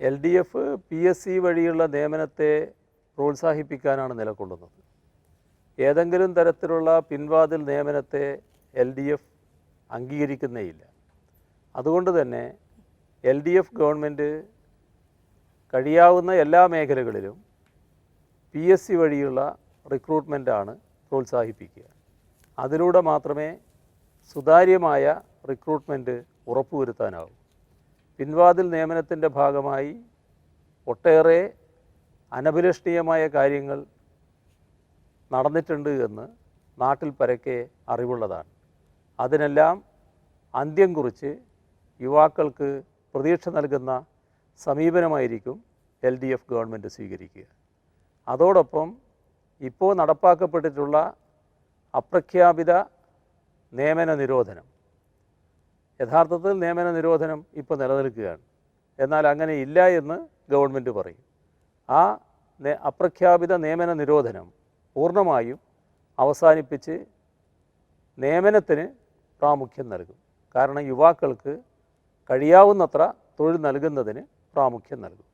L D F P S C വഴിയുള്ള നിയമനത്തെ പ്രോത്സാഹിപ്പിക്കാനാണ് നിലകൊള്ളുന്നത്. ഏതെങ്കിലും തരത്തിലുള്ള പിൻവാതിൽ നിയമനത്തെ എൽ ഡി എഫ് അംഗീകരിക്കുന്നേയില്ല. അതുകൊണ്ട് തന്നെ എൽ ഡി എഫ് ഗവൺമെന്റ് കഴിയാവുന്ന എല്ലാ മേഖലകളിലും പി എസ് സി വഴിയുള്ള റിക്രൂട്ട്മെന്റാണ് പ്രോത്സാഹിപ്പിക്കുക. അതിലൂടെ മാത്രമേ സുതാര്യമായ റിക്രൂട്ട്മെന്റ് ഉറപ്പുവരുത്താനാവൂ. പിൻവാതിൽ നിയമനത്തിന്റെ ഭാഗമായി ഒട്ടേറെ അനഭിലഷണീയമായ കാര്യങ്ങൾ നടന്നിട്ടുണ്ട് എന്ന് നാട്ടിൽ പരക്കെ അറിവുള്ളതാണ്. അതിനെല്ലാം അന്ത്യം കുറിച്ച് യുവാക്കൾക്ക് പ്രതീക്ഷ നൽകുന്ന സമീപനമായിരിക്കും എൽ ഡി എഫ് ഗവൺമെന്റ് സ്വീകരിക്കുക. അതോടൊപ്പം ഇപ്പോൾ നടപ്പാക്കപ്പെട്ടിട്ടുള്ള അപ്രഖ്യാപിത നിയമന നിരോധനം യഥാർത്ഥത്തിൽ നിയമന നിരോധനം ഇപ്പോൾ നിലനിൽക്കുകയാണ്. എന്നാൽ അങ്ങനെ ഇല്ല എന്ന് ഗവൺമെന്റ് പറയും. ആ അപ്രഖ്യാപിത നിയമന നിരോധനം പൂർണമായും അവസാനിപ്പിച്ച് നിയമനത്തിന് പ്രാമുഖ്യം നൽകും. കാരണം യുവാക്കൾക്ക് കഴിയാവുന്നത്ര തൊഴിൽ നൽകുന്നതിന് പ്രാമുഖ്യം നൽകും.